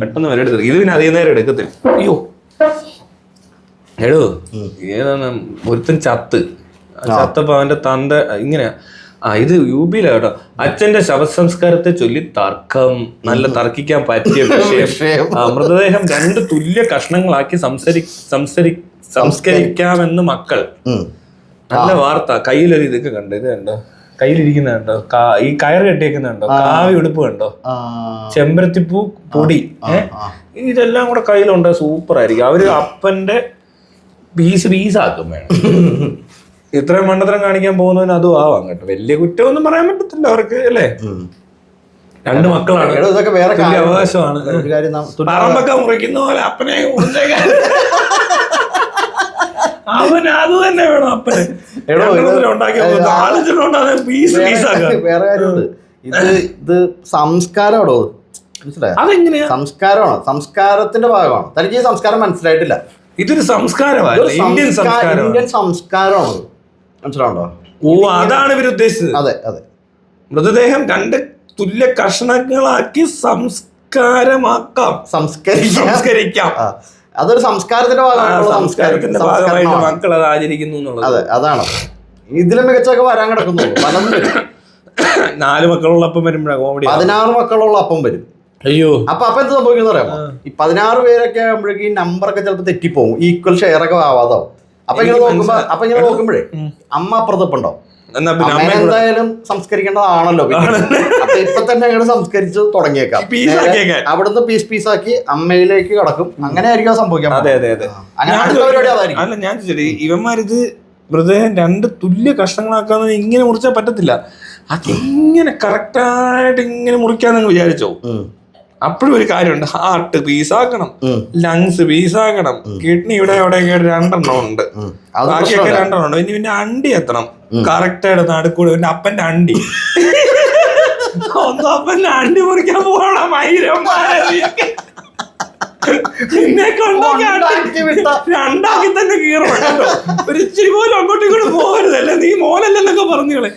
പെട്ടെന്ന് വരെ എടുത്തു ഇത് പിന്നെ അധികം നേരം എടുക്കത്തില്ല. അയ്യോ. എടോ ഏതാണ് ഒരുത്തൻ ചത്ത്. ചത്തപ്പോ അവന്റെ തന്ത ഇങ്ങനെ. ആ ഇത് യു ബിയിലാ കേട്ടോ. അച്ഛന്റെ ശവസംസ്കാരത്തെ ചൊല്ലി തർക്കം നല്ല തർക്കിക്കാൻ പറ്റിയ വിഷയം. ആ, മൃതദേഹം രണ്ട് തുല്യ കഷ്ണങ്ങളാക്കി സംസരി സംസരി സംസ്കരിക്കാമെന്ന് മക്കൾ. നല്ല വാർത്ത. കയ്യിലൊരു ഇതൊക്കെ കണ്ടത് ഇത് കണ്ടോ? കയ്യിലിരിക്കുന്ന കണ്ടോ ഈ കയർ കെട്ടിയേക്കുന്നുണ്ടോ? കാവി ഉടുപ്പ് കണ്ടോ? ചെമ്പരത്തിപ്പൂ പൊടി ഇതെല്ലാം കൂടെ കയ്യിലുണ്ട് സൂപ്പർ ആയിരിക്കും അവർ അപ്പന്റെ പീസ് പീസാക്കും വേണം. ഇത്രയും മണ്ടത്തരം കാണിക്കാൻ പോകുന്നതിന് അതും ആവാം കേട്ടോ. വലിയ കുറ്റമൊന്നും പറയാൻ പറ്റത്തില്ല അവർക്ക് അല്ലേ? രണ്ട് മക്കളാണ്. ഇതൊക്കെ വേറെ അവകാശമാണ്. പറമ്പൊക്കെ മുറിക്കുന്ന പോലെ അപ്പനെ അവന് അവൻ അത് തന്നെ വേണം അപ്പന്. വേറെ- കാര്യമുണ്ട്. ഇത് ഇത് സംസ്കാരമാണോ? മനസ്സിലായോ? സംസ്കാരമാണ്? സംസ്കാരത്തിന്റെ ഭാഗമാണ്? തനിക്ക് ഈ സംസ്കാരം മനസ്സിലായിട്ടില്ല. ഇതൊരു സംസ്കാരമാണ് ഇന്ത്യൻ സംസ്കാ- സംസ്കാരം ഇന്ത്യൻ സംസ്കാരമാണ്. മനസ്സിലാവുണ്ടോ ഓ അതാണ് ഇവർ ഉദ്ദേശിച്ചത്. അതെ അതെ. മൃതദേഹം രണ്ട് തുല്യ കഷ്ണങ്ങളാക്കി സംസ്കാരമാക്കാം. സംസ്കരിക്കാം. സംസ്കരിക്കാം. അതൊരു സംസ്കാരത്തിന്റെ ഭാഗമാണ് ഭാഗമായിട്ടുള്ള സംസ്കാരത്തിന്റെ ഭാഗമായിട്ട് സംസ്കരണമാണ്. മക്കൾ അത് ആചരിക്കുന്നു എന്നുള്ളത്. അതെ അതാണ്. ഇതിലും മികച്ചൊക്കെ വരാൻ കിടക്കുന്നു നാല് മക്കളുള്ള അപ്പം വരുമ്പോഴാണ് കോമഡി പതിനാറ് മക്കളുള്ള അപ്പം വരും. അയ്യോ. അപ്പൊ അപ്പൊ എന്ത് സംഭവിക്കുന്ന അറിയാമോ? ഈ പതിനാറ് പേരൊക്കെ ആകുമ്പോഴേക്കും ഈ നമ്പറൊക്കെ ചിലപ്പോൾ തെറ്റിപ്പോകും ഈക്വൽ ഷെയർ ഒക്കെ ആവാതാവും. അപ്പൊ ഇങ്ങനെ നോക്കുമ്പോ. അപ്പൊ ഇങ്ങനെ നോക്കുമ്പോഴേ അമ്മ അപ്പുറത്തപ്പുണ്ടോ എന്നാ പിന്നെ അമ്മേനെ കൂടെ എന്തായാലും സംസ്കരിക്കേണ്ടതാണല്ലോ പിന്നെ. അപ്പൊ ഇപ്പൊ തന്നെ അങ്ങോട്ട് സംസ്കരിച്ച് തുടങ്ങിയേക്കാം. Piece നേരെ ആക്കിയേക്കാൻ. അവിടുന്ന് പീസ് പീസ് ആക്കി അമ്മയിലേക്ക് കടക്കും. അങ്ങനെ ആയിരിക്കും സംഭവിക്കാൻ അതെ അതെ അതെ. അങ്ങനെ ഞാൻ അടുത്ത പരിപാടി ചോദിക്കട്ടെ, അതായിരിക്കും. അല്ല ഞാൻ ചോദിച്ചത് ഇവന്മാരിത് മൃതദേഹം രണ്ട് തുല്യ കഷ്ണങ്ങളാക്കാന്ന് ഇങ്ങനെ മുറിച്ചാൽ പറ്റത്തില്ല. അതിങ്ങനെ കറക്റ്റായിട്ട് ഇങ്ങനെ മുറിക്കാന്ന് വിചാരിച്ചോ? ഉം. അപ്പോഴും ഒരു കാര്യമുണ്ട്. ഹാർട്ട് പീസാക്കണം. ലങ്സ് പീസാക്കണം കിഡ്നി ഇവിടെ അവിടെ രണ്ടെണ്ണം ഉണ്ട്. ബാക്കിയൊക്കെ. രണ്ടെണ്ണം ഉണ്ട്. പിന്നെ പിന്നെ അണ്ടി എത്തണം. കറക്റ്റ് ആയിട്ട് നടുക്കൂടെ പിന്നെ അപ്പന്റെ അണ്ടി. ഒന്നും അപ്പന്റെ അണ്ടി മുറിക്കാൻ പോകണം മൈരന്മാരെ നിന്നെ രണ്ടാക്കി തന്നെ കീറണം കേട്ടോ. ഒരു ഇച്ചിരി പോലും അങ്ങോട്ടും ഇങ്ങോട്ടും പോകരുതല്ലേ? നീ മോനല്ലെന്നൊക്കെ പറഞ്ഞോളെ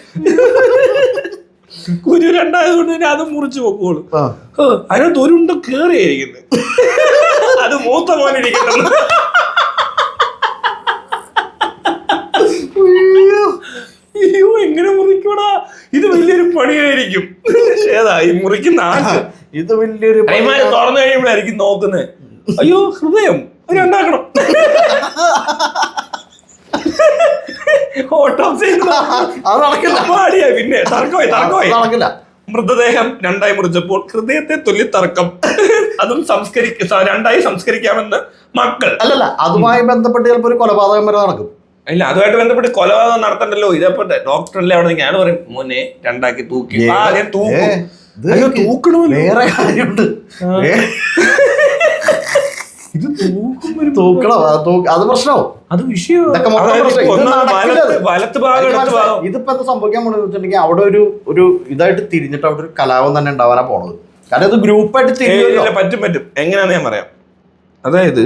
കുരു രണ്ടായത് കൊണ്ട് തന്നെ അത് മുറിച്ച് പൊക്കോളൂ. അതിനകത്ത് ഒരു ഉണ്ട കേറിയായിരിക്കുന്നത്. അത് മൂത്ത പോലെ അയ്യോ. എങ്ങനെ മുറിക്കൂടാ? ഇത് വലിയൊരു പണിയായിരിക്കും. ഏതാ ഈ മുറിക്കുന്ന ആൾക്ക്? ഇത് വലിയൊരു കൈമാരി തുറന്നു കഴിയുമ്പോഴായിരിക്കും നോക്കുന്നത്. അയ്യോ ഹൃദയം ഒരു ഉണ്ടാക്കണം ഓട്ടോപ്സി അത് നടക്കില്ല. പാടിയാ പിന്നെ. തർക്കമായി തർക്കമായി. നടക്കില്ല. മൃതദേഹം രണ്ടായി മുറിച്ചപ്പോൾ ഹൃദയത്തെ തുല്ലി തർക്കം അതും സംസ്കരിക്ക രണ്ടായി സംസ്കരിക്കാമെന്ന് മക്കൾ. അല്ലല്ല അതുമായി ബന്ധപ്പെട്ട് ചിലപ്പോൾ ഒരു കൊലപാതകം വരെ നടക്കും. ഇല്ല അതുമായിട്ട് ബന്ധപ്പെട്ട് കൊലപാതകം നടത്തണ്ടല്ലോ. ഇതപ്പോ ഡോക്ടറല്ലേ അവിടെ ഞാൻ പറയും മോനെ രണ്ടാക്കി തൂക്കി. ആദ്യം തൂക്കും. അയ്യോ തൂക്കണമല്ലോ. വേറെ കാര്യമുണ്ട് ആ. ഏ, ഇത് തൂക്കും ഒരു തൂക്കണം? അത് പ്രശ്നമാവും. അത് വിഷയം. ഇതിപ്പോ എന്താ സംഭവിക്കാൻ പോണെന്ന് അവിടെ ഒരു ഒരു ഇതായിട്ട് തിരിഞ്ഞിട്ട് അവിടെ ഒരു കലാപം തന്നെ ഉണ്ടാവാനാ പോണത്. കാരണം ഇത് ഗ്രൂപ്പായിട്ട് തിരിഞ്ഞില്ല പറ്റും പറ്റും. എങ്ങനെയാന്ന് ഞാൻ പറയാം. അതായത്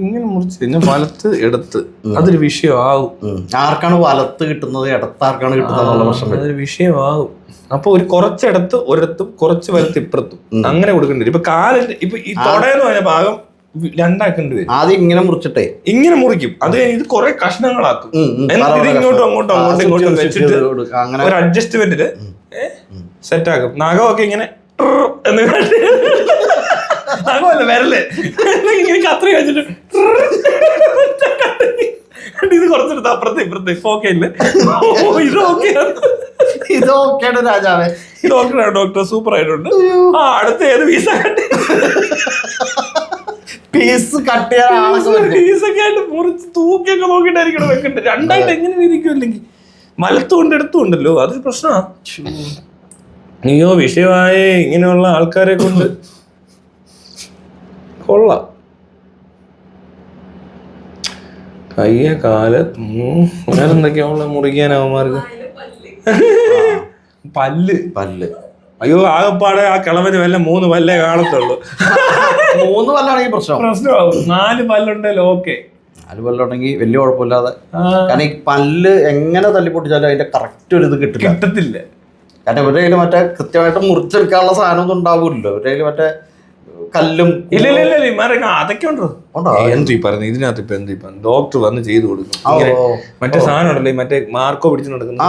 ഇങ്ങനെ മുറിച്ച് കഴിഞ്ഞാൽ വലത്ത് എടുത്ത് അതൊരു വിഷയമാകും. ആർക്കാണ് വലത്ത് കിട്ടുന്നത്? ഇടത്താർക്കാണ് കിട്ടുന്നത് പ്രശ്നം അതൊരു വിഷയമാകും അപ്പൊ ഒരു കുറച്ചിടത്ത് ഒരിടത്തും കുറച്ച് വലത്ത് ഇപ്പുറത്തും അങ്ങനെ കൊടുക്കേണ്ടി വരും. ഇപ്പൊ കാലിന്റെ ഇപ്പൊ ഈ തൊടയെന്ന് പറഞ്ഞ ഭാഗം രണ്ടാക്കേണ്ടി വരും. ആദ്യം ഇങ്ങനെ മുറിച്ചിട്ടേ. ഇങ്ങനെ മുറിക്കും. അത് കഴിഞ്ഞ് ഇത് കുറെ കഷ്ണങ്ങളാക്കും. എന്നിട്ട് ഇത് ഇങ്ങോട്ടും അങ്ങോട്ടും അങ്ങോട്ടും ഇങ്ങോട്ടും വെച്ചിട്ട് ഒരു അഡ്ജസ്റ്റ്മെന്റിൽ സെറ്റ് ആക്കും. നഖമൊക്കെ ഇങ്ങനെ എന്ന് നഖമല്ല വിരൽ. ഇങ്ങനെ കത്രി വെച്ചിട്ട് ഇത് കുറച്ചെടുത്ത് അപ്പുറത്ത് ഇപ്പുറത്ത് ഇപ്പൊ ഓക്കെ ഇല്ലേ ഇത് ഓക്കെ ഇതൊക്കെയാണ് രാജാവേ. ഡോക്ടറാണ് ഡോക്ടർ സൂപ്പർ ആയിട്ടുണ്ട്. ആ അടുത്ത ഏത് വീസ കട്ടി പീസ് കട്ട് ചെയ്യാൻ. വീസൊക്കെ ആയിട്ട് മുറിച്ച് തൂക്കിയൊക്കെ നോക്കിയിട്ടായിരിക്കണം വെക്കണ്ടത് രണ്ടായിട്ട് എങ്ങനെ വിരിക്കും അല്ലെങ്കിൽ? മലത്തുകൊണ്ട് എടുത്തുണ്ടല്ലോ അതൊരു പ്രശ്നമാണ് നീയോ വിഷയമായ ഇങ്ങനെയുള്ള ആൾക്കാരെ കൊണ്ട്. കൊള്ളാം. കയ്യ കാൽ ഉം, വേറെന്തൊക്കെയാ ഉള്ള മുറിക്കാൻ അവന്മാർക്ക്. പല്ല്. പല്ല്. അയ്യോ ആകെപ്പാടെ ആ കിളവന് വല്ല മൂന്ന് പല്ലേ കാണത്തുള്ളൂ. മൂന്ന് പല്ലാണെങ്കിൽ പ്രശ്നം. പ്രശ്നമാവും. നാല് പല്ലുണ്ടല്ലോ ഓക്കെ. നാല് പല്ലുണ്ടെങ്കിൽ വലിയ കുഴപ്പമില്ലാതെ. കാരണം ഈ പല്ല് എങ്ങനെ തല്ലി പൊട്ടിച്ചാലും അതിന്റെ കറക്റ്റ് ഒരു ഇത് കിട്ടില്ല. കിട്ടത്തില്ല. കാരണം ഇവരുടെ കയ്യിൽ മറ്റേ കൃത്യമായിട്ട് മുറിച്ചെടുക്കാനുള്ള സാധനം ഒന്നും ഉണ്ടാവില്ലല്ലോ. ഇവരുടെ കയ്യിൽ മറ്റേ കല്ലും ഇല്ല ഇല്ല ഇല്ല ഇമാരൊക്കെ അതൊക്കെ ഉണ്ടോ? എന്ത് ഈ പറയുന്നത്? ഇതിനകത്ത് ഇപ്പൊ എന്ത് ഇപ്പൊ ഡോക്ടർ വന്ന് ചെയ്തു കൊടുക്കും. മറ്റേ സാധനം ഉണ്ടല്ലോ മറ്റേ മാർക്കോ പിടിച്ചു നടക്കുന്ന.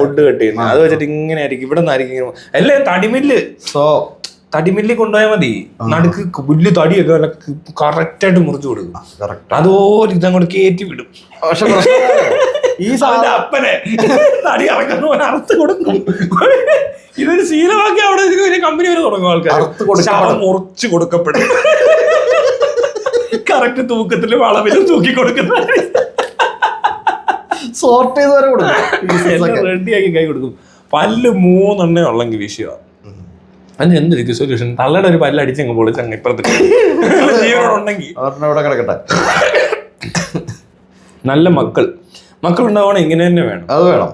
ഫുഡ് കട്ട് ചെയ്യുന്നത്. അത് വെച്ചിട്ട് ഇങ്ങനെ ആയിരിക്കും ഇവിടെ നിന്നായിരിക്കും ഇങ്ങനെ തടിമില്ല തടിമില്ല്? സോ. തടിമില്ലിൽ കൊണ്ടുപോയാൽ മതി. നടുക്ക് വലിയ തടിയൊക്കെ നല്ല കറക്റ്റ് ആയിട്ട് മുറിച്ചു കൊടുക്കും. കറക്റ്റ് അതുപോലെ ഇതങ്ങോട്ട് കയറ്റി വിടും. പക്ഷെ. ഈ സാറിന്റെ സാധനം അപ്പനെ. തടി ഇറക്കുന്നു അറുത്ത് കൊടുക്കും. ഇതൊരു ശീലമാക്കി അവിടെ ഒരു കമ്പനി വരെ തുടങ്ങും ആൾക്കാർ മുറിച്ചു കൊടുക്കപ്പെടും. ശവം മുറിച്ച് കൊടുക്കപ്പെടും. കറക്റ്റ് തൂക്കത്തിൽ അളവിലും തൂക്കി കൊടുക്കുന്ന സോർട്ട് ചെയ്ത് വരെ കൊടുക്കും. റെഡിയാക്കി കൈ കൊടുക്കും. പല്ല് മൂന്നെണ്ണേ ഉള്ളെങ്കിൽ വിഷയമാണ് അതിന് എന്തൊരു സൊല്യൂഷൻ തള്ളയുടെ ഒരു പല്ല് അടിച്ചങ്ങ് പൊളിച്ചങ്ങ് ഇപ്പുറത്ത് ജീവനോടുണ്ടെങ്കിൽ ഒരെണ്ണം ഇവിടെ കിടക്കട്ടെ. നല്ല മക്കൾ. മക്കൾ ഉണ്ടാവണം ഇങ്ങനെ തന്നെ വേണം. അത് വേണം.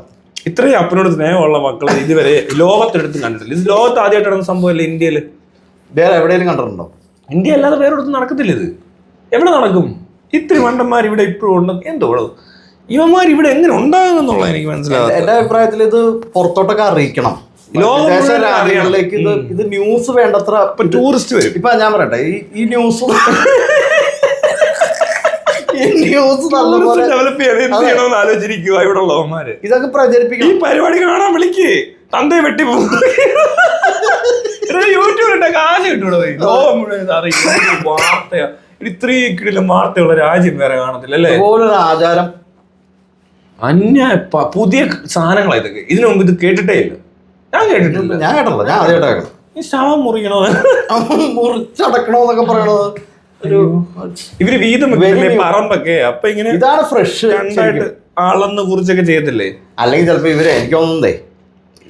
ഇത്രയും അപ്പനോട് സ്നേഹമുള്ള മക്കൾ ഇതുവരെ ലോകത്തെടുത്ത് കണ്ടിട്ടില്ല. ഇത് ലോകത്ത് ആദ്യമായിട്ട് നടന്ന സംഭവമല്ല ഇന്ത്യയിൽ വേറെ എവിടെയെങ്കിലും കണ്ടിട്ടുണ്ടോ? ഇന്ത്യ അല്ലാതെ വേറെ ഒരിടത്തും നടക്കത്തില്ല ഇത്. എവിടെ നടക്കും? ഇത്രയും മണ്ടന്മാർ ഇവിടെ ഇപ്പോഴും ഉണ്ട്. എന്തോ ഇവന്മാർ ഇവിടെ എങ്ങനെ ഉണ്ടാകുന്നുള്ള എനിക്ക് മനസ്സിലാവും എന്റെ അഭിപ്രായത്തിൽ ഇത് പുറത്തോട്ടൊക്കെ അറിയിക്കണം. ലോകം വിദേശ രാജ്യങ്ങളിലേക്ക് ഇത് ഇത് ന്യൂസ് വേണ്ടത്ര ഇപ്പൊ ടൂറിസ്റ്റ് വരും. ഇപ്പൊ ഞാൻ പറയട്ടെ ഈ ന്യൂസ് ന്യൂസ് ഡെവലപ്പ് ചെയ്യണം എന്ത് ചെയ്യണമെന്ന് ആലോചിച്ചിരിക്കുക ഇവിടെ ഉള്ളവന്മാര് ഇതൊക്കെ ഈ പരിപാടി കാണാൻ വിളിക്ക്. തന്തയെ വെട്ടി യൂട്യൂബിലിട്ട കാശ് കിട്ടൂടെ. ലോകം മുഴുവൻ അറിയും. വാർത്തയാ. ഇത് ഇത്രയും കിടിലും വാർത്തയുള്ള രാജ്യം വേറെ കാണത്തില്ല അല്ലേ? ആചാരം. അന്യ പുതിയ സാധനങ്ങളാ ഇതൊക്കെ. ഇതിനു മുമ്പ് ഇത് കേട്ടിട്ടേ ഇല്ല. ഞാൻ കേട്ടിട്ടില്ല. ഞാൻ കേട്ടല്ലോ. ഞാൻ ആദ്യമായിട്ടാ കേട്ടോ ഈ ശവം മുറിക്കണോ മുറിച്ചടക്കണോന്നൊക്കെ പറയണത്. ഒരു ഇവർ വീതം പറമ്പൊക്കെ അപ്പൊ ഇങ്ങനെ ഇതാണ് ഫ്രഷ് രണ്ടായിട്ട് ആളെന്ന് കുറിച്ചൊക്കെ ചെയ്യത്തില്ലേ അല്ലെങ്കിൽ ചിലപ്പോ ഇവർ എനിക്ക് തോന്നുന്നതേ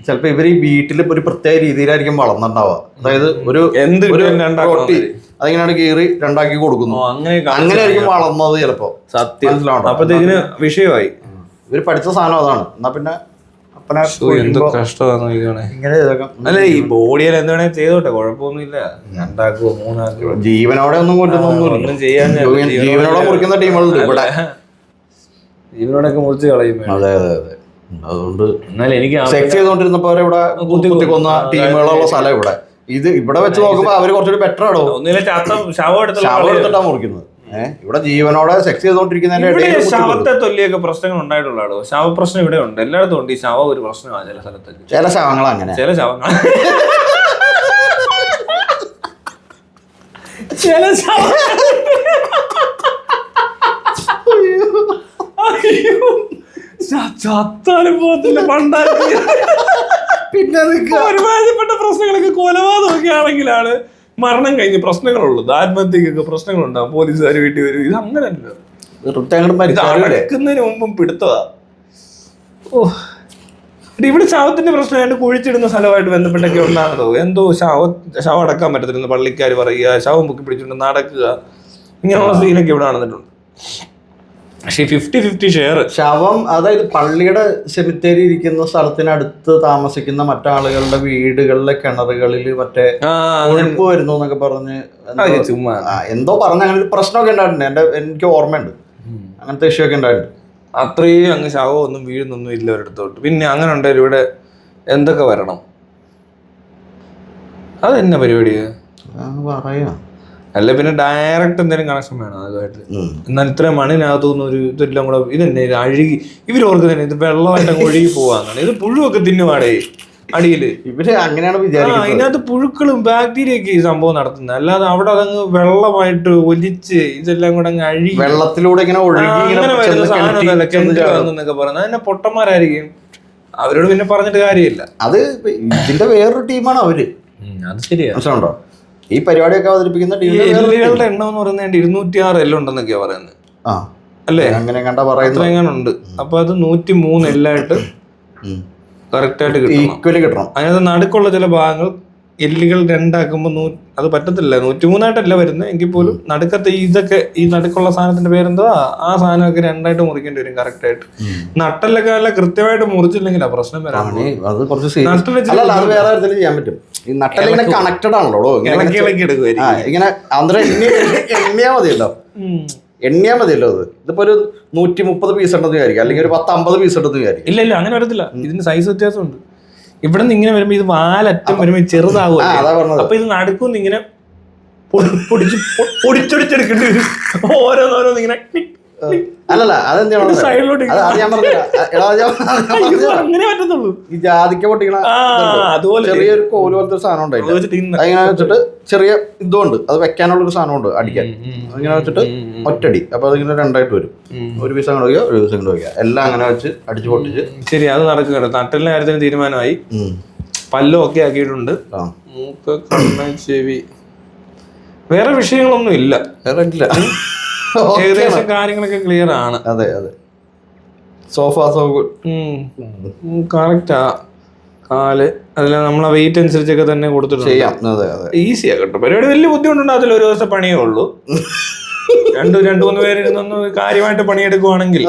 ചിലപ്പോ ഇവർ ഈ വീട്ടിൽ ഒരു പ്രത്യേക രീതിയിലായിരിക്കും വളർന്നിട്ടുണ്ടാവുക. അതായത് ഒരു എന്ത് ഒരു ഇവർ രണ്ടാക്കണം റൊട്ടി അതിങ്ങനെ കീറി രണ്ടാക്കി ഓ, കൊടുക്കുന്നു അങ്ങനെ അങ്ങനെ ആയിരിക്കും വളർന്നത് ചിലപ്പോ. സത്യം. മനസ്സിലാവണ്ടോ? അപ്പത്തേക്കിന് വിഷയമായി. ഇവർ പഠിച്ച സാധനം അതാണ്. എന്നാ പിന്നെ അപ്പനെ ശ്ശോ, എന്ത് നോക്കിക്കോണേ ഇങ്ങനെ അല്ല ഈ ബോഡിയിൽ എന്ത് വേണേ ചെയ്തോട്ടെ കുഴപ്പമൊന്നുമില്ല. രണ്ടാക്കുവോ മൂന്നാക്കുവോ ജീവനോടെ ഒന്നും കൊണ്ടൊന്നും ചെയ്യാൻ ജീവനോടെ മുറിക്കുന്ന ടീമുകളുണ്ട് ഇവിടെ. ജീവനോടൊക്കെ മുറിച്ച് കളയും. അതെ അതെ അതെ. അതുകൊണ്ട് എന്നാലും എനിക്ക് സെക്സ് ചെയ്തോണ്ടിരുന്നപ്പോ ഇവിടെ കുത്തി കുത്തി കൊന്ന. ടീമുകളുള്ള സ്ഥലം ഇവിടെ. ഇത് ഇവിടെ വെച്ച് നോക്കുമ്പോ അവർ കുറച്ചുകൂടി ബെറ്റർ ആണോ? ഒന്നിലെ ശവം. എടുത്തിട്ടാ മുറിക്കുന്നത്. ഇവിടെ ജീവനോടെ സെക്സ് ചെയ്തോണ്ടിരിക്കുന്നതിന്റെ. ശവത്തെ തൊല്ലിയൊക്കെ പ്രശ്നങ്ങൾ ഉണ്ടായിട്ടുള്ളൂ ശവപ്രശ്നം ഇവിടെ ഉണ്ട്. എല്ലായിടത്തും ഉണ്ട്. ഈ ശവ ഒരു പ്രശ്നമാണ് ചില സ്ഥലത്തൊക്കെ ചില ശവങ്ങൾ അങ്ങനെ. ചില ശവങ്ങൾ. ചില ചത്താലും പോകത്തില്ല പണ്ടാലും. പിന്നെ. ഒരുമാതിരിപ്പെട്ട പ്രശ്നങ്ങളൊക്കെ കൊലപാതകമൊക്കെ ആണെങ്കിലാണ് മരണം കഴിഞ്ഞ് പ്രശ്നങ്ങളുള്ളത് ആത്മഹത്യക്കൊക്കെ പ്രശ്നങ്ങളുണ്ടാവും. പോലീസുകാർ വീട്ടിൽ വരും. ഇത് അങ്ങനല്ല. ഇത് അടക്കുന്നതിന് മുമ്പും പിടുത്തതാ. ഓ. ഇവിടെ ശവത്തിന്റെ പ്രശ്നമായിട്ട് കുഴിച്ചിടുന്ന സ്ഥലമായിട്ട് ബന്ധപ്പെട്ടൊക്കെ ഉണ്ടാകുന്നതോ എന്തോ ശവ ശവം അടക്കാൻ പറ്റത്തില്ലെന്ന് പള്ളിക്കാർ പറയുക ശവം പൊക്കി പിടിച്ചുകൊണ്ട് നടക്കുക. ഇങ്ങനെയുള്ള സീനൊക്കെ ഇവിടെ നടന്നിട്ടുണ്ട്. പക്ഷേ ഫിഫ്റ്റി ഫിഫ്റ്റി ഷെയർ ശവം അതായത് പള്ളിയുടെ സെമിത്തേരി ഇരിക്കുന്ന സ്ഥലത്തിനടുത്ത് താമസിക്കുന്ന മറ്റാളുകളുടെ വീടുകളിലെ കിണറുകളിൽ മറ്റേ ഒഴുപ്പ് വരുന്നു എന്നൊക്കെ പറഞ്ഞ് എന്തോ- ചുമ്മാ. എന്തോ പറഞ്ഞ അങ്ങനെ ഒരു പ്രശ്നമൊക്കെ ഉണ്ടായിട്ടുണ്ട്. എന്റെ എനിക്ക് ഓർമ്മയുണ്ട്. അങ്ങനത്തെ ഇഷ്യൂ ഒക്കെ ഉണ്ടായിട്ടുണ്ട്. അത്രയും അങ്ങ് ശവം ഒന്നും വീഴുന്നൊന്നും ഇല്ല ഒരിടത്തോട്ട്. പിന്നെ അങ്ങനെ ഉണ്ടായാലും ഇവിടെ എന്തൊക്കെ വരണം? അതെന്നെ പരിപാടിയാ പറയാം. അല്ല പിന്നെ ഡയറക്റ്റ് എന്തെങ്കിലും കണക്ഷൻ വേണം അതുമായിട്ട്. എന്നാൽ ഇത്രയും മണ്ണിനകത്തുനിന്ന് ഒരു ഇതെല്ലാം കൂടെ ഇതെന്നെ ഇത് അഴുകി ഇവർ ഓർക്കുന്നതന്നെ ഇത് വെള്ളമായിട്ട് അങ്ങ് ഒഴുകി പോവാന്നാണ് ഇത് പുഴുവൊക്കെ തിന്നുവാടേ അടിയിൽ. ഇവർ അങ്ങനെയാണ് വിചാരിക്കുന്നത്. അതിനകത്ത് പുഴുക്കളും ബാക്ടീരിയ ഒക്കെ ഈ സംഭവം നടത്തുന്നത്. അല്ലാതെ അവിടെ അതങ്ങ് വെള്ളമായിട്ട് ഒലിച്ച് ഇതെല്ലാം കൂടെ അങ്ങ് അഴുകി. വെള്ളത്തിലൂടെ ഇങ്ങനെ ഒഴുകി അങ്ങനെ വരുന്ന പറയുന്നത്. അതിനെ പൊട്ടന്മാരായിരിക്കും. അവരോട് പിന്നെ പറഞ്ഞിട്ട് കാര്യമില്ല. അത് ഇതിന്റെ വേറൊരു ടീമാണ് അവർ. അത് ശരിയാ. മനസ്സിലുണ്ടോ ഈ പരിപാടിയൊക്കെ അവതരിപ്പിക്കുന്ന എല്ലുകളുടെ എണ്ണം എന്ന് പറയുന്നത് ഇരുന്നൂറ്റി ആറ് എല്ലുണ്ടെന്നൊക്കെയാ പറയുന്നത്. ആ. അല്ലേ? അങ്ങനെ കണ്ട പറയുന്നത്. ഉണ്ട്. അപ്പൊ അത് നൂറ്റി മൂന്ന് എല്ലായിട്ട് കറക്റ്റ് ആയിട്ട് കിട്ടും ഈക്വലി കിട്ടണം. അതിനകത്ത് നടുക്കുള്ള ചില ഭാഗങ്ങൾ എല്ലുകൾ രണ്ടാക്കുമ്പോൾ നൂ അത് പറ്റത്തില്ല. നൂറ്റിമൂന്നായിട്ടല്ല വരുന്നത് എങ്കിൽ പോലും നടുക്കത്തെ ഇതൊക്കെ ഈ നടുക്കുള്ള സാധനത്തിന്റെ പേരെന്തോ ആ സാധനമൊക്കെ രണ്ടായിട്ട് മുറിക്കേണ്ടി വരും കറക്റ്റ് ആയിട്ട്. നട്ടലൊക്കെ നല്ല കൃത്യമായിട്ട് മുറിച്ചില്ലെങ്കിലാ പ്രശ്നം വരാം. അത് കുറച്ച് വേറെ ചെയ്യാൻ പറ്റും. ഈ ഇങ്ങനെ കണക്റ്റഡ് ആണല്ലോ ഇങ്ങനെ ഇളക്കി ഇളക്കി എടുക്കുമായിരിക്കും ഇങ്ങനെ അന്തരം എണ്ണി എണ്ണിയാ മതിയല്ലോ. മതിയല്ലോ അത്. ഇതിപ്പോ ഒരു നൂറ്റി മുപ്പത് പീസ് ഉണ്ടെന്ന് വിചാരിക്കും. അല്ലെങ്കിൽ ഒരു പത്ത് അമ്പത് പീസ് ഉണ്ടെന്ന് വിചാരിക്കും. ഇല്ല ഇല്ല അങ്ങനെ വരത്തില്ല. ഇതിന് സൈസ് വ്യത്യാസമുണ്ട്. ഇവിടെ നിന്ന് ഇങ്ങനെ വരുമ്പോ ഇത് വാലറ്റം വരുമ്പോ ചെറുതാകും അപ്പൊ ഇത് നടക്കും ഇങ്ങനെ പൊടി- പൊടിച്ച് പൊടിച്ചൊടിച്ചെടുക്കേണ്ടി വരും ഓരോന്നോരോന്നിങ്ങനെ. അല്ലല്ല അതെന്താണ് അങ്ങനെ പറ്റത്തുള്ളൂ. ഈ ജാതിക്ക പൊട്ടിക്കണ അതുപോലെ ചെറിയൊരു കോൽ പോലത്തെ ഒരു സാധനം ഉണ്ട് ഉണ്ടായില്ല വെച്ചിട്ട് അതിങ്ങനെ വെച്ചിട്ട് ചെറിയ ഇതുണ്ട്. അത് വെക്കാനുള്ള ഒരു സാധനമുണ്ട് അടിക്കാൻ. അതിങ്ങനെ വെച്ചിട്ട് ഒറ്റടി. അപ്പൊ അതിങ്ങനെ രണ്ടായിട്ട് വരും. ഒരു പീസ് അങ്ങോട്ട് വയ്ക്കുക ഒരു പീസ് അങ്ങോട്ട് വയ്ക്കുക. എല്ലാം അങ്ങനെ വെച്ച് അടിച്ചു പൊട്ടിച്ച്. ശരി അത് നടക്കുകയാണ് തട്ടലിന്റെ കാര്യത്തിന് തീരുമാനമായി. പല്ലും ഒക്കെ ആക്കിയിട്ടുണ്ട്. ആ. മൂക്ക് കണ്ണ് ചെവി. വേറെ വിഷയങ്ങളൊന്നും ഇല്ല. വേറെ ഇല്ല. ഏകദേശം കാര്യങ്ങളൊക്കെ ക്ലിയർ ആണ്. അതെ അതെ. സോഫ സോഫ് കറക്റ്റാ കാൽ. അതിൽ നമ്മളെ വെയിറ്റ് അനുസരിച്ചൊക്കെ തന്നെ കൊടുത്തിട്ട് ചെയ്യാം. അതെ അതെ. ഈസിയാ കേട്ടോ. പരിപാടി വലിയ ബുദ്ധിമുട്ടുണ്ടാകത്തില്ല ഒരു ദിവസത്തെ പണിയേ ഉള്ളൂ. രണ്ടു രണ്ടു മൂന്ന് പേരിരുന്നൊന്ന് കാര്യമായിട്ട് പണിയെടുക്കുവാണെങ്കിൽ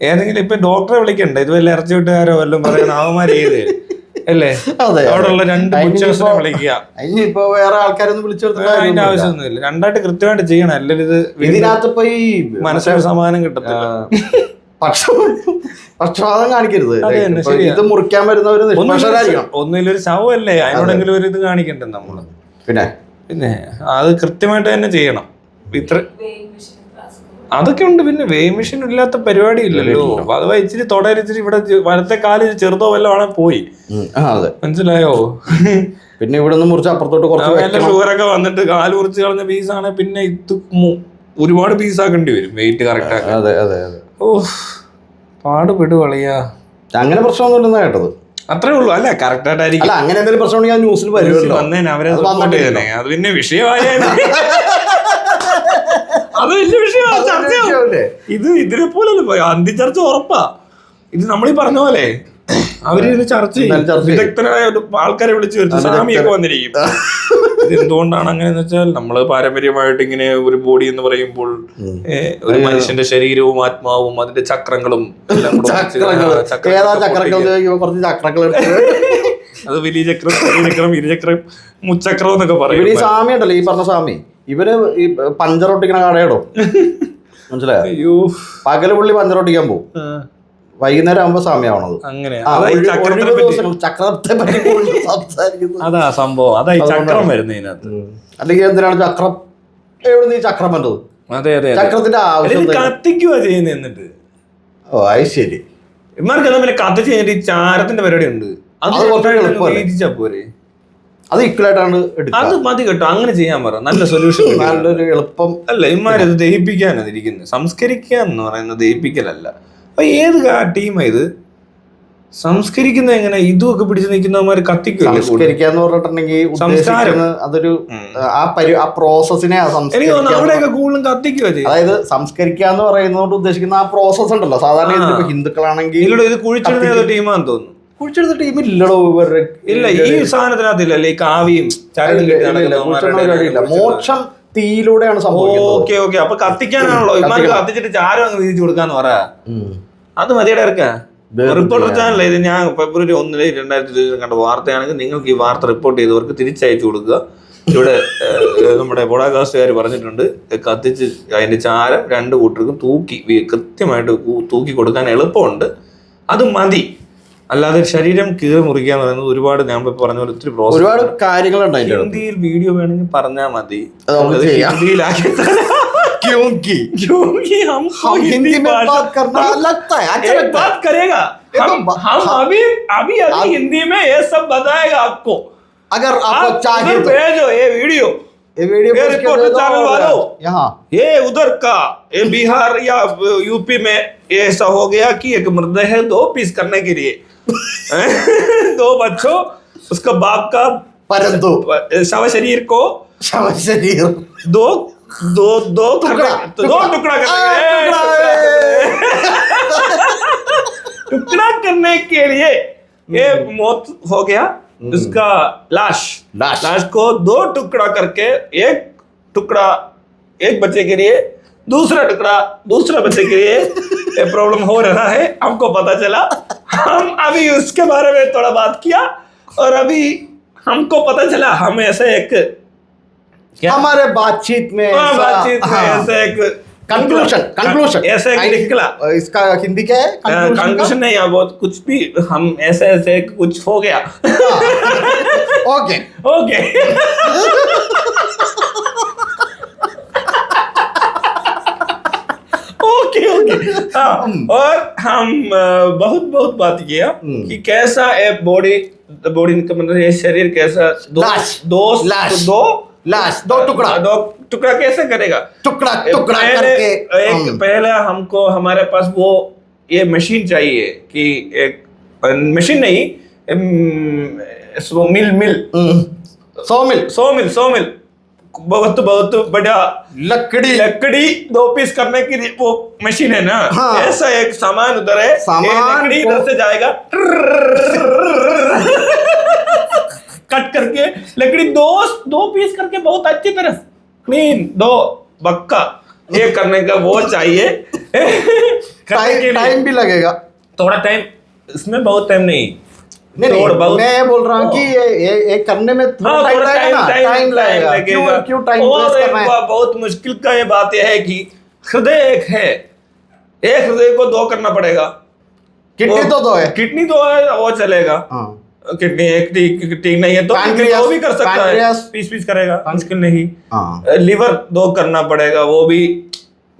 ഏതെങ്കിലും ഇപ്പൊ ഡോക്ടറെ വിളിക്കണ്ടേ? ഇത് വല്ല ഇറച്ചി വിട്ടുകാരോ വല്ലതും പറയണ അവന്മാർ ചെയ്ത്. അല്ലേ? അതെ അവിടെയുള്ള രണ്ട് ബുച്ചേഴ്സിനെ വിളിക്കുക. ഇനിയിപ്പോ വേറെ ആൾക്കാരൊന്നും വിളിച്ചു അതിന്റെ ആവശ്യമൊന്നുമില്ല. രണ്ടായിട്ട് കൃത്യമായിട്ട് ചെയ്യണം. അല്ലെങ്കിൽ ഇത് ഇതിനകത്ത് ഇപ്പൊ ഈ മനസ്സിന് സമാധാനം കിട്ടത്തില്ല. പക്ഷ പക്ഷപാതം കാണിക്കരുത്. ഇത് മുറിക്കാൻ വരുന്നവര് ഒന്നിലൊരു ശവമല്ലേ? അതിനോടെങ്കിലും ഒരു ഇത് കാണിക്കണ്ടേ നമ്മൾ? പിന്നെ? പിന്നെ അത് കൃത്യമായിട്ട് തന്നെ ചെയ്യണം. ഇത്ര അതൊക്കെ ഉണ്ട്. പിന്നെ വേവ് മെഷീൻ ഇല്ലാത്ത പരിപാടി ഇല്ലല്ലോ അഥവാ അത് ഇച്ചിരി തൊടയിൽ ഇച്ചിരി ഇവിടെ വലത്തെ കാലിൽ ചെറുതോ വല്ല ആണെങ്കിൽ പോയി. മനസ്സിലായോ? പിന്നെ ഇവിടെ നിന്ന് മുറിച്ച് അപ്പുറത്തോട്ട് കുറച്ച് ഷുഗറൊക്കെ വന്നിട്ട് കാൽ മുറിച്ച് കളഞ്ഞ പീസാണ് പിന്നെ ഇത് ഒരുപാട് പീസ് ആക്കേണ്ടി വരും. വെയിറ്റ് കറക്റ്റ് ആക്കാൻ. അതെ അതെ അതെ. ഓ പാടുപെടു കളിയാ അങ്ങനെ പ്രശ്നമൊന്നുമില്ലെന്നാ കേട്ടത്. അത്രേ ഉള്ളൂ. അല്ല കറക്റ്റ് ആയിട്ടായിരിക്കും. അങ്ങനെ എന്തെങ്കിലും പ്രശ്നം ഉണ്ടെങ്കിൽ ആ ന്യൂസിൽ വരുമല്ലോ. അവരെ. അത് പിന്നെ വിഷയമായ അത് വലിയ വിഷയമാണ്. ചർച്ചയാവും. ഇത് ഇതിനെ പോലെ അന്തി ചർച്ച ഉറപ്പാ. ഇത് നമ്മളീ പറഞ്ഞ പോലെ അവർ ചർച്ച ചെയ്യും. ചർച്ച. വിദഗ്ധനായ ആൾക്കാരെ വിളിച്ചു വരുത്തും സ്വാമിയൊക്കെ വന്നിരിക്കും. എന്തുകൊണ്ടാണ് അങ്ങനെ വെച്ചാൽ നമ്മൾ പാരമ്പര്യമായിട്ട് ഇങ്ങനെ ഒരു ബോഡി എന്ന് പറയുമ്പോൾ ഒരു മനുഷ്യന്റെ ശരീരവും ആത്മാവും അതിന്റെ ചക്രങ്ങളും അത് വലിയ ചക്രം ചെറിയ ചക്രം ഇരുചക്രം മുച്ചക്രം എന്നൊക്കെ പറയും. സ്വാമി ഉണ്ടല്ലോ ഈ പറഞ്ഞ സ്വാമി. ഇവർ ഈ പഞ്ചർ ഒട്ടിക്കണ കടയിടും? മനസ്സിലായോ? പകൽ പുള്ളി പഞ്ചർ ഒട്ടിക്കാൻ പോകും വൈകുന്നേരം ആകുമ്പോ സമയമാണത് അങ്ങനെ ചക്രത്തെ പറ്റി. സംസാരിക്കുന്നത് അതാ സംഭവം. അതാ ഈ ചക്രം. വരുന്നതിനകത്ത് അല്ലെങ്കിൽ എന്തിനാണ് ചക്രം? എവിടെ നീ ഈ ചക്രം വന്നത്? അതെ അതെ ചക്രത്തിന്റെ ആവശ്യം? കത്തിക്കുക ചെയ്യുന്നത് എന്നിട്ട്. ഓ അത് ശരി. ഇമാർക്ക് എന്താ പിന്നെ കത്തിച്ച് കഴിഞ്ഞിട്ട് ഈ ചാരത്തിന്റെ പരിപാടി ഉണ്ട്. അത് പോരെ? അത് ഈക്വലായിട്ടാണ് എടുക്കുക. അത് മതി കേട്ടോ അങ്ങനെ ചെയ്യാൻ പറ. നല്ല സൊല്യൂഷൻ നല്ലൊരു എളുപ്പം. അല്ല ഇമാരത് ദഹിപ്പിക്കാനാണ് ഇരിക്കുന്നത് സംസ്കരിക്കുക എന്ന് പറയുന്നത് ദഹിപ്പിക്കലല്ല. അപ്പൊ ഏത് ടീമാ ഇത്? സംസ്കരിക്കുന്ന എങ്ങനെ? ഇതുമൊക്കെ പിടിച്ചു നിൽക്കുന്നവന്മാര്? സംസ്കരിക്കാന്ന് പറഞ്ഞിട്ടുണ്ടെങ്കിൽ ഉദ്ദേശിക്കുന്നത് അതൊരു ആ പരി ആ പ്രോസസ്സിനെ അവിടെയൊക്കെ കൂടുതലും കത്തിക്കുക അതായത് സംസ്കരിക്കുക എന്ന് പറയുന്നതുകൊണ്ട് ഉദ്ദേശിക്കുന്ന ആ പ്രോസസ് ഉണ്ടല്ലോ. സാധാരണ. ഹിന്ദുക്കളാണെങ്കിൽ ഇത് കുഴിച്ചിടുന്ന ടീമാന്ന് തോന്നുന്നു. കുഴിച്ചെടുത്ത ടീമില്ലടോ ഇവരുടെ ഇല്ല ഈ സാധനത്തിനകത്തില്ലല്ലേ ഈ കാവിയും ചരടും കെട്ടി. ഇടയിൽ മോക്ഷം തീയിലൂടെയാണ് സംഭവിക്കുന്നത്. Okay okay. അപ്പൊ കത്തിക്കാനാണല്ലോ. ഇമാർക്ക് കത്തിച്ചിട്ട് ചാരം അങ്ങ് വീതിച്ചു കൊടുക്കാന്ന് പറ. അത് മതിയുടെ ഇറക്ക. റിപ്പോർട്ടർ ചാനൽ ഇത്. ഞാൻ ഫെബ്രുവരി ഒന്നിൽ രണ്ടായിരത്തി ഇരുപതിൽ കണ്ട വാർത്തയാണെങ്കിൽ നിങ്ങൾക്ക് ഈ വാർത്ത റിപ്പോർട്ട് ചെയ്തവർക്ക് തിരിച്ചയച്ചു കൊടുക്കുക. ഇവിടെ നമ്മുടെ ബോഡാകാസ്റ്റുകാർ പറഞ്ഞിട്ടുണ്ട് കത്തിച്ച് അതിന്റെ ചാരം രണ്ട് കൂട്ടർക്കും തൂക്കി കൃത്യമായിട്ട് തൂക്കി കൊടുക്കാൻ എളുപ്പമുണ്ട്. അത് മതി. അല്ലാതെ ശരീരം കീറി മുറിക്കുക എന്ന് പറയുന്നത് ഒരുപാട് ഞാൻ ഇപ്പൊ പറഞ്ഞ പോലെ ഒത്തിരി പ്രോസസ് ഒരുപാട് കാര്യങ്ങളുണ്ട് അതിന്റെ അടുത്ത്. ഹിന്ദിയിൽ വീഡിയോ വേണമെങ്കിൽ പറഞ്ഞാൽ മതി അത് നമുക്ക് അത് ചെയ്യാം. ഹിന്ദിയിലാക്കി തരാം. क्योंकि क्योंकि हमको हम हिंदी में भाषा- बात करना लगता है अच्छा एक लगता है बात करेगा ये तो हम बा- हम हाँ। अभी अभी अभी आप- हिंदी में ये सब बताएगा आपको अगर आपको आप चाहिए उधर तो भेजो ये वीडियो ये वीडियो ये पोस्ट कर रिपोर्टर देता चैनल हूँ वालों। यहाँ ये उधर का ये बिहार या यूपी में ये ऐसा हो गया कि एक मृतदेह दो पीस करने के लिए दो बच्चों उसका बाप का परंतु शव शरीर को शव शरीर। दो दो दो टुकड़ा, तो दो टुकड़ा। आ, करने टुकड़ा, टुकड़ा करने के लिए। ये मौत हो गया। उसका लाश। लाश। लाश को दो टुकड़ा करके एक टुकड़ा एक बच्चे के लिए दूसरा टुकड़ा दूसरा बच्चे के लिए ये प्रॉब्लम हो रहा है। हमको पता चला हम अभी उसके बारे में थोड़ा बात किया और अभी हमको पता चला हम ऐसे एक क्या? हमारे बातचीत में हाँ, ऐसा- बातचीत में हाँ, ऐसे एक कंक्लूजन कंक्लूजन ऐसे एक निकला। इसका हिंदी क्या है? कंक्लूजन नहीं है बहुत कुछ भी हम ऐसे ऐसे कुछ हो गया। ओके। ओके। Okay okay. हाँ और हम बहुत बहुत बात किया हम्म। कि कैसा है बॉडी बॉडी का मतलब शरीर कैसा? दो लाश। दो लाश। दो लाश दो टुकड़ा। दो टुकड़ा कैसे करेगा? टुकड़ा टुकड़ा करके। एक हम- पहले हमको हमारे पास वो ये मशीन चाहिए कि एक मशीन नहीं मिल मिल। हम्म, सौ मिल। सौ मिल सौ मिल। बहुत बहुत बड़ा लकड़ी। लकड़ी दो पीस करने की वो मशीन है ना? हाँ। ऐसा एक सामान उधर है। सामान लकड़ी इधर से जाएगा। कट करके लकड़ी दो दो पीस करके बहुत अच्छी तरह क्लीन दो बक्का ये करने का वो चाहिए। टाइम भी लगेगा। थोड़ा टाइम इसमें बहुत टाइम नहीं। नहीं नहीं मैं बोल रहा हूँ कि ये ये ये करने में थोड़ा हाँ, टाइम लगेगा टाइम टाइम लगेगा। क्यों क्यों टाइम वेस्ट एक करना है? बहुत मुश्किल का ये बात यह है कि हृदय एक है। एक हृदय को दो करना पड़ेगा। किडनी तो दो है। किडनी दो है वो चलेगा। हाँ। किडनी एक ठीक नहीं है तो दो भी कर सकता है। पीस पीस करेगा मुश्किल नहीं। हाँ। लिवर दो करना पड़ेगा वो भी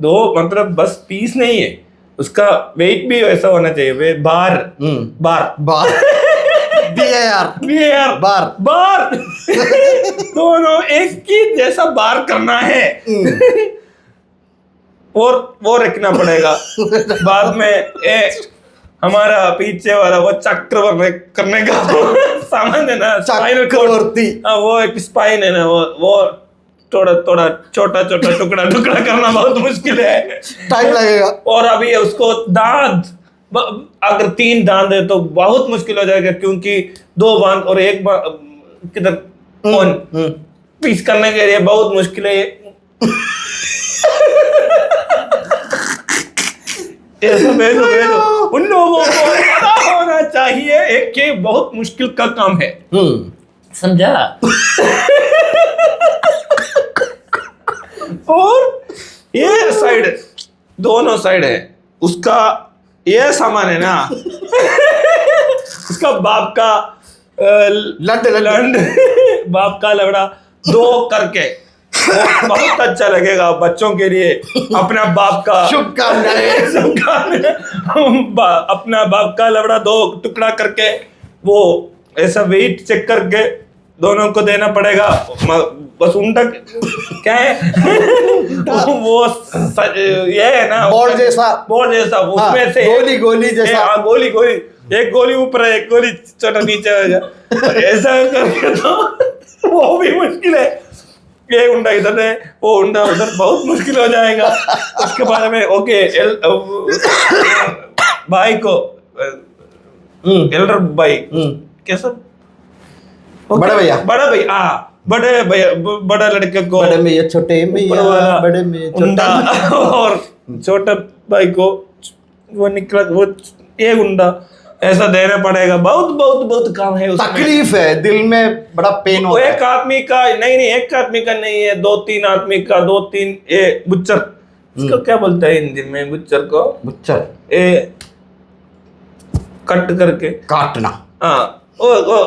दो मतलब बस पीस नहीं है। उसका वेट भी वैसा होना चाहिए वे बार। हम्म। बार। बार। ए आर बार। बार। दोनों एक ही जैसा बार करना है। और वो रखना पड़ेगा। बाद में एक हमारा पीछे वाला वो चक्र करने करने का सामान है ना चक्रवर्ती। हाँ वो एक स्पाइन है ना वो वो थोड़ा थोड़ा छोटा छोटा टुकड़ा टुकड़ा करना बहुत मुश्किल है। टाइम लगेगा। और अभी उसको दांत अगर तीन दांत है तो बहुत मुश्किल हो जाएगा क्योंकि दो बाँध और एक किधर कौन? हम्म। पीस करने के लिए बहुत मुश्किल है उन लोगों को पता होना चाहिए एक के बहुत मुश्किल का काम है। हम्म। समझा? और ये साइड दोनों साइड है। उसका ये सामान है ना। उसका बाप का लंड लंड बाप का लवड़ा दो करके। बहुत अच्छा लगेगा बच्चों के लिए अपना बाप का। शुभकामनाएँ। शुभकामनाएँ। अपना बाप का लवड़ा दो टुकड़ा करके वो ऐसा वेट चेक करके दोनों को देना पड़ेगा। बस उनका क्या है? वो ये है ना बॉल जैसा। बॉल जैसा हाँ, उसमें से गोली गोली जैसा। हाँ, गोली गोली। एक गोली ऊपर है एक गोली छोटा नीचे हो जाए ऐसा करके तो वो भी मुश्किल है। ये उंडा इधर है वो उंडा उधर बहुत मुश्किल हो जाएगा। उसके बारे में ओके एल, भाई को हम्म। एल्डर भाई हम्म। कैसा? बड़ा भैया। बड़ा भैया हाँ बड़े भैया बड़ा लड़के को बड़े में ये छोटे में ऊपर या वाला बड़े उंडा छोटा। और छोटा भाई को वो निकला वो ये उंडा ऐसा देना पड़ेगा। बहुत बहुत बहुत काम है उसमें। तकलीफ़ है दिल में बड़ा पेन होता एक आदमी का नहीं नहीं एक आदमी का नहीं है दो तीन आदमी का दो तीन ये बुच्चर। इसको क्या बोलते हैं हिंदी में बुच्चर को? बुच्चर। ये कट करके। काटना। हाँ वो वो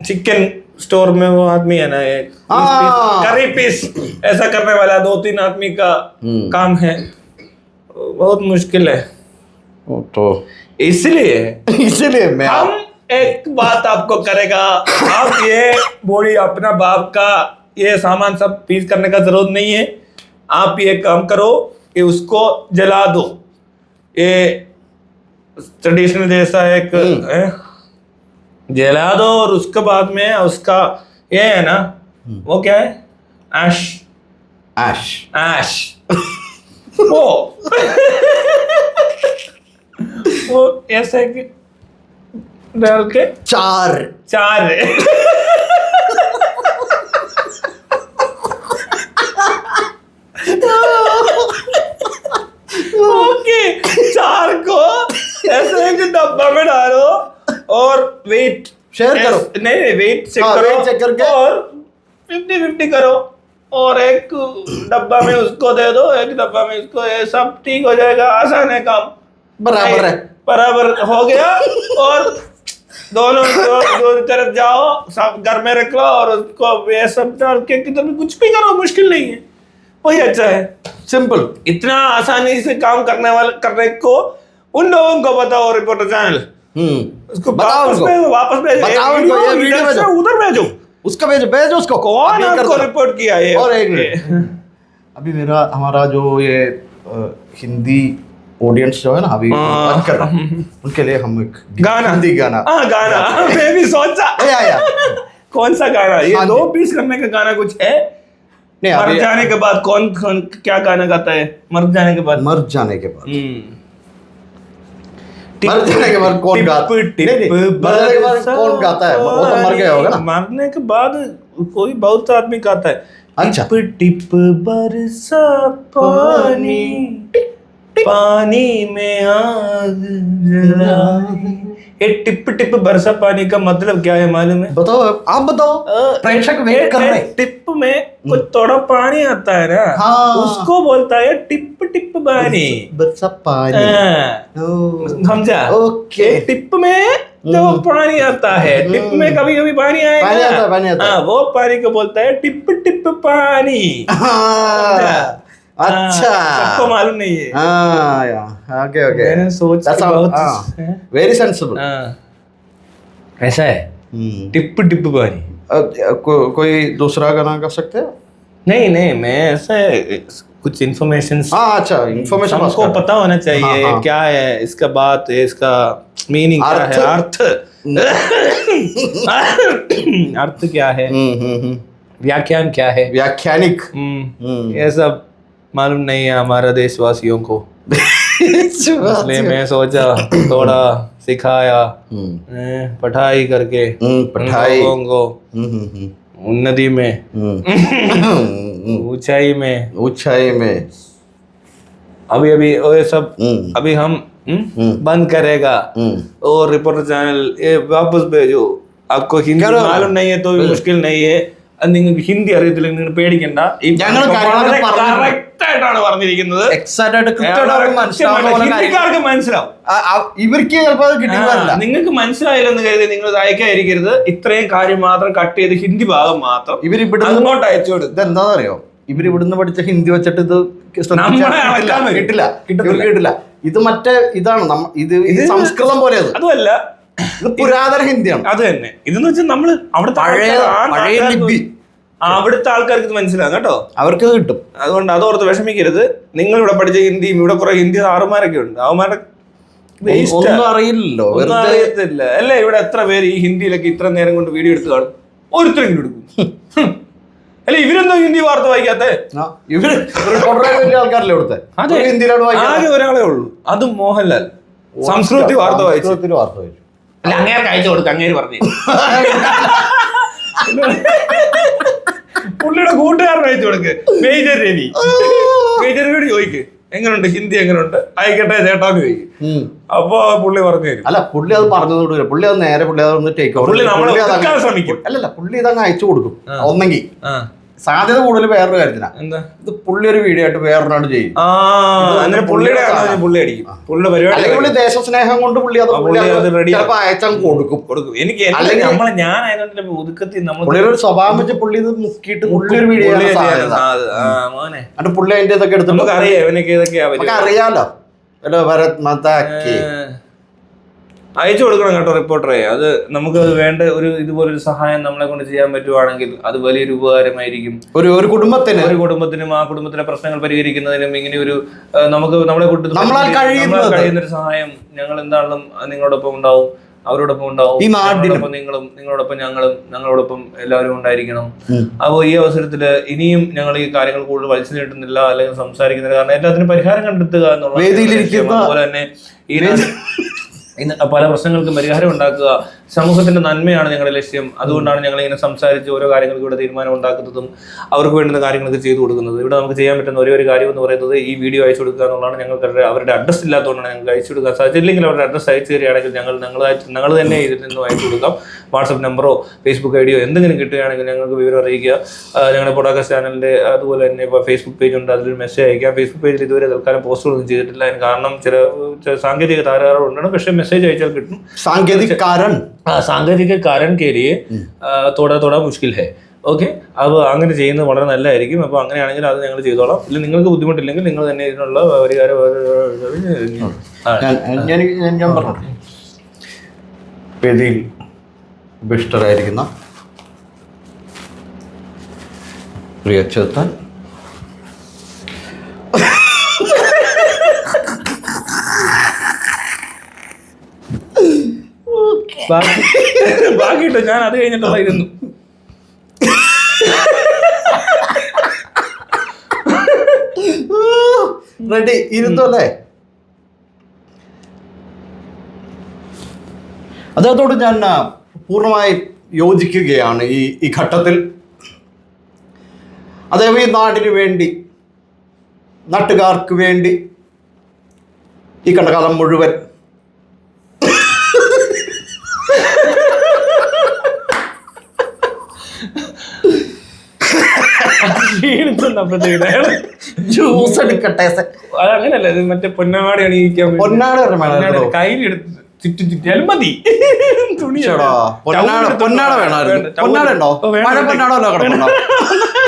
चिकन स्टोर में वो आदमी है ना एक। करी पीस ऐसा करने वाला दो तीन आदमी का हम्म। काम है बहुत मुश्किल है तो इसलिए इसीलिए मैं हम एक बात आपको करेगा आप ये बॉडी अपना बाप का ये सामान सब पीस करने का ज़रूरत नहीं है आप ये काम करो कि उसको जला दो ये ट्रेडिशनल जैसा एक हम्म। है, जला दो और उसके बाद में उसका ये है ना वो क्या है? ऐश ऐश ऐश वो। वो ऐसे कि डाल के चार। चार। ओके चार को ऐसे एक डब्बा में डालो। और वेट शेयर करो। नहीं नहीं वेट चेक हाँ, करो check करके। और फिफ्टी फिफ्टी करो और एक डब्बा में उसको दे दो एक डब्बा में उसको ये सब ठीक हो जाएगा आसान है काम। बराबर है। बराबर हो गया और दोनों दो, दो तरफ़ जाओ सब घर में रख लो और उसको ये सब डाल के किधर भी कुछ भी करो मुश्किल नहीं है। वही अच्छा है। सिंपल इतना आसानी से काम करने वाले करने को उन लोगों को बताओ रिपोर्टर चैनल उसको बताओ वापस भेजो वापस भेजो। बताओ उनको, ये वीडियो भेजो। उधर भेजो। उसका भेज भेज उसको। कौन आपको रिपोर्ट किया ये और एक मिनट। अभी मेरा हमारा जो ये हिंदी ऑडियंस जो है ना अभी हाँ। बात कर रहा उनके लिए हम एक गाना। हिंदी गाना। हाँ गाना। मैं भी सोचा। कौन सा गाना? ये हाँ दो पीस करने का गाना कुछ है? नहीं मर जाने के बाद कौन कौन क्या गाना गाता है? मर जाने के बाद। मर जाने के बाद। हम्म। मर जाने बाद कौन गाता के बाद कौन गाता है वो तो मर गया होगा ना मरने के बाद कोई बहुत आदमी गाता है अच्छा। टिप टिप बरसा पानी पानी में आग जला ये टिप टिप बरसा पानी का मतलब क्या है मालूम है? बताओ आप बताओ। प्रेक्षक वेट कर रहे टिप में कुछ थोड़ा पानी आता है ना हाँ। उसको बोलता है टिप टिप पानी। बरसा पानी। हाँ। समझा? ओके। टिप में जो पानी आता है टिप में कभी कभी पानी आएगा। पानी आता है, पानी आता है। हाँ, वो पानी को बोलता है टिप टिप पानी। हाँ, हाँ, सबको अच्छा मालूम नहीं है। हाँ ओके ओके मैंने सोच That's के बहुत हाँ, हैं? ऐसा हम्म। टिप टिप पानी को, कोई दूसरा गाना कर सकते हैं? नहीं नहीं मैं ऐसा है, कुछ इन्फॉर्मेशन हाँ अच्छा इन्फॉर्मेशन हमको पता होना चाहिए हाँ, हाँ। क्या है इसका बात है इसका मीनिंग क्या है अर्थ। अर्थ। क्या है? व्याख्यान क्या है? व्याख्यानिक। हम्म, हम्म। ये सब। मालूम नहीं है हमारा देशवासियों को। इसलिए मैं सोचा थोड़ा सिखाया हम्म। पढ़ाई करके। हम्म, पढ़ाई। को। हम्म, उन्नति में। ऊंचाई में। ऊंचाई में। अभी अभी ये सब अभी हम बंद करेगा। और रिपोर्टर चैनल ये वापस भेजो। आपको हिंदी मालूम नहीं है तो भी मुश्किल नहीं है। നിങ്ങൾക്ക് ഹിന്ദി അറിയത്തില്ലെങ്കിൽ നിങ്ങൾ പേടിക്കണ്ട. ഞങ്ങൾ കറക്റ്റ് ആയിട്ടാണ് പറഞ്ഞിരിക്കുന്നത്. ആയിട്ട് കൃത്യമായിട്ട് ഹിന്ദിക്കാർക്ക് മനസ്സിലാവും. ഇവർക്ക് ചിലപ്പോൾ അത് കിട്ടില്ല നിങ്ങൾക്ക് മനസ്സിലായില്ലെന്ന് കരുതി നിങ്ങൾ അയക്കാതിരിക്കരുത്. ഇത്രയും കാര്യം മാത്രം കട്ട് ചെയ്ത് ഹിന്ദി ഭാഗം മാത്രം ഇവർ ഇവിടെ അങ്ങോട്ട് അയച്ചു കൊടുക്കും. ഇതെന്താണെന്ന് അറിയോ ഇവർ ഇവിടുന്ന് പഠിച്ച ഹിന്ദി വെച്ചിട്ട് ഇത് കിട്ടില്ല. കിട്ടില്ല. ഇത് മറ്റേ ഇതാണ് ഇത് സംസ്കൃതം പോലെ അതുമല്ല ഇത് പുരാതന ഹിന്ദിയാണ്. അത് തന്നെ. ഇതെന്ന് വെച്ചാൽ നമ്മൾ അവിടുത്തെ അവിടുത്തെ ആൾക്കാർക്ക് ഇത് മനസ്സിലാകും കേട്ടോ. അവർക്ക് കിട്ടും. അതുകൊണ്ട് അത് ഓർത്ത് വിഷമിക്കരുത്. നിങ്ങൾ ഇവിടെ പഠിച്ച ഹിന്ദിയും ഇവിടെ കുറെ ഹിന്ദി ആറുമാരൊക്കെ ഉണ്ട്. അവന്മാരുടെ ഒന്നും അറിയില്ലല്ലോ. ഒന്നും അറിയത്തില്ല. അല്ലേ? ഇവിടെ എത്ര പേര് ഈ ഹിന്ദിയിലൊക്കെ ഇത്ര നേരം കൊണ്ട് വീഡിയോ എടുത്ത് കാണും? ഒരുത്തരും എടുക്കും. അല്ലെ? ഇവരെന്തോ ഹിന്ദി വാർത്ത വായിക്കാത്ത? ഇവർ വലിയ ആൾക്കാരല്ലേ ഇവിടുത്തെ? ഹിന്ദിയിലാണ് ആകെ ഒരാളെ ഉള്ളൂ. അതും മോഹൻലാൽ. സംസ്കൃതി വാർത്ത വായിച്ചു. വാർത്ത വായിച്ചു. അല്ല അങ്ങേർക്ക് അയച്ചു കൊടുക്ക അങ്ങേര് പറഞ്ഞു പുള്ളിയുടെ കൂട്ടുകാരൻ അയച്ചു കൊടുക്ക്. മേജർ രവി. മേജർ രവിയോട് ചോദിക്ക് എങ്ങനെയുണ്ട് ഹിന്ദി എങ്ങനെയുണ്ട് അയക്കട്ടെ ചേട്ടാന്ന് ചോദിക്കും. അപ്പൊ പുള്ളി പറഞ്ഞു തരും. അല്ല പുള്ളി അത് പറഞ്ഞതോട് പുള്ളി അത് നേരെ പുള്ളി അതൊന്ന് ടേക്ക് ഓവർ. അല്ലല്ല പുള്ളി ഇതങ്ങ് അയച്ചു കൊടുക്കും. ഒന്നെങ്കിൽ. ആ. സാധ്യത കൂടുതൽ വേറൊരു കാര്യത്തിനാ. എന്താ? ഇത് പുള്ളി ഒരു വീഡിയോ ആയിട്ട് വേറൊരാട് ചെയ്യും. പുള്ളിയുടെ പുള്ളി അടിക്കും. പുള്ളിയുടെ പരിപാടി പുള്ളി ദേശസ്നേഹം കൊണ്ട് പുള്ളി അത് റെഡി ചിലപ്പോ അയച്ചാൽ കൊടുക്കും. കൊടുക്കും. എനിക്ക് അല്ലെങ്കിൽ- നമ്മളെ ഞാൻ ആയതുകൊണ്ട് ഒതുക്കത്തിൽ നമ്മൾ പുള്ളിയുടെ ഒരു സ്വഭാവം വെച്ച് പുള്ളി ഇത് മുക്കിയിട്ട് പുള്ളി ഒരു വീഡിയോ പുള്ളി അതിന്റെ ഇതൊക്കെ എടുത്തിട്ട് അറിയാം ഇവനൊക്കെ ഇതൊക്കെ. അറിയാലോ. ഭരത് മാതാക്കി. അയച്ചു കൊടുക്കണം കേട്ടോ റിപ്പോർട്ടറെ അത് നമുക്ക് വേണ്ട ഒരു ഇതുപോലൊരു സഹായം നമ്മളെ കൊണ്ട് ചെയ്യാൻ പറ്റുവാണെങ്കിൽ അത് വലിയൊരു ഉപകാരമായിരിക്കും. ഒരു ഒരു കുടുംബത്തിന്. ഒരു കുടുംബത്തിനും ആ കുടുംബത്തിലെ പ്രശ്നങ്ങൾ പരിഹരിക്കുന്നതിനും ഇങ്ങനെ ഒരു നമുക്ക് നമ്മളെ കൊണ്ട് കഴിയുന്ന ഒരു സഹായം ഞങ്ങൾ എന്താണെന്നും നിങ്ങളോടൊപ്പം ഉണ്ടാവും. അവരോടൊപ്പം ഉണ്ടാവും. നിങ്ങളും നിങ്ങളോടൊപ്പം ഞങ്ങളും ഞങ്ങളോടൊപ്പം എല്ലാവരും ഉണ്ടായിരിക്കണം. അപ്പോൾ ഈ അവസരത്തിൽ ഇനിയും ഞങ്ങൾ ഈ കാര്യങ്ങൾ കൂടുതൽ വലിച്ചു നീട്ടുന്നില്ല അല്ലെങ്കിൽ സംസാരിക്കുന്നില്ല. കാരണം എല്ലാത്തിനും പരിഹാരം കണ്ടെത്തുക എന്നുള്ള അതുപോലെ തന്നെ ഈ പല പ്രശ്നങ്ങൾക്കും പരിഹാരം ഉണ്ടാക്കുക സമൂഹത്തിന്റെ നന്മയാണ് ഞങ്ങളുടെ ലക്ഷ്യം. അതുകൊണ്ടാണ് ഞങ്ങൾ ഇങ്ങനെ സംസാരിച്ച് ഓരോ കാര്യങ്ങൾക്ക് ഇവിടെ തീരുമാനം ഉണ്ടാക്കുന്നതും അവർക്ക് വേണ്ടുന്ന കാര്യങ്ങളൊക്കെ ചെയ്തു കൊടുക്കുന്നത്. ഇവിടെ നമുക്ക് ചെയ്യാൻ പറ്റുന്ന ഒരേ ഒരു കാര്യം എന്ന് പറയുന്നത് ഈ വീഡിയോ അയച്ചു കൊടുക്കുക എന്നുള്ളതാണ് ഞങ്ങൾക്ക് അവരുടെ- അഡ്രസ്സ് ഇല്ലാത്തതുകൊണ്ടാണ് ഞങ്ങൾക്ക് അയച്ചു കൊടുക്കാൻ സാധിച്ചില്ലെങ്കിൽ അവരുടെ അഡ്രസ്സ് അയച്ചു തരികയാണെങ്കിൽ ഞങ്ങൾ ഞങ്ങളായിട്ട് ഞങ്ങൾ തന്നെ ഇതിൽ നിന്നും അയച്ചു കൊടുക്കാം. വാട്സപ്പ് നമ്പറോ ഫേസ്ബുക്ക് ഐഡിയോ എന്തെങ്കിലും കിട്ടുകയാണെങ്കിൽ ഞങ്ങൾക്ക് വിവരം അറിയിക്കുക. ഞങ്ങളുടെ പോഡ്കാസ്റ്റ് ചാനലിന്റെ അതുപോലെ തന്നെ ഇപ്പോൾ ഫേസ്ബുക്ക് പേജ് ഉണ്ട്. അതിൽ മെസ്സേജ് അയക്കാം. ഫേസ്ബുക്ക് പേജിൽ ഇതുവരെ തൽക്കാലം പോസ്റ്റുകളൊന്നും ചെയ്തിട്ടില്ല. അതിന് കാരണം ചില സാങ്കേതിക തകരാറുണ്ടാണ് പക്ഷേ മെസ്സേജ് അയച്ചാൽ കിട്ടും. സാങ്കേതിക हाँ സാങ്കേതിക കാരണം കയറിയേ തോടാ തോടാ മുഷ്കിൽ ഹെ. ഓക്കെ? അപ്പോൾ അങ്ങനെ ചെയ്യുന്നത് വളരെ നല്ലതായിരിക്കും. അപ്പോൾ അങ്ങനെയാണെങ്കിൽ അത് ഞങ്ങൾ ചെയ്തോളാം. ഇല്ല നിങ്ങൾക്ക് ബുദ്ധിമുട്ടില്ലെങ്കിൽ നിങ്ങൾ തന്നെ ഇതിനുള്ള പരിഹാരം ഞാൻ ഞാൻ ബാക്കിയിട്ടോ ഞാൻ അത് കഴിഞ്ഞിട്ടുള്ളായിരുന്നു റെഡി. ഇരുന്നു അല്ലേ? അദ്ദേഹത്തോട് ഞാൻ പൂർണമായി യോജിക്കുകയാണ് ഈ ഈ ഘട്ടത്തിൽ. അദ്ദേഹം ഈ നാടിന് വേണ്ടി നാട്ടുകാർക്ക് വേണ്ടി ഈ കണ്ടകാലം മുഴുവൻ ജ്യൂസ് എടുക്കട്ടെ അത് അങ്ങനല്ല ഇത് മറ്റേ പൊന്നാടി അണിയിക്കാൻ. പൊന്നാട്. കയ്യിലെടുത്ത് ചുറ്റും ചുറ്റിയാലും മതി. തുണി ചേടാ പൊന്നാട പൊന്നാട വേണമായിരുന്നു. പൊന്നാടുണ്ടോ മഴ പൊന്നാട കിടപ്പുണ്ടോ?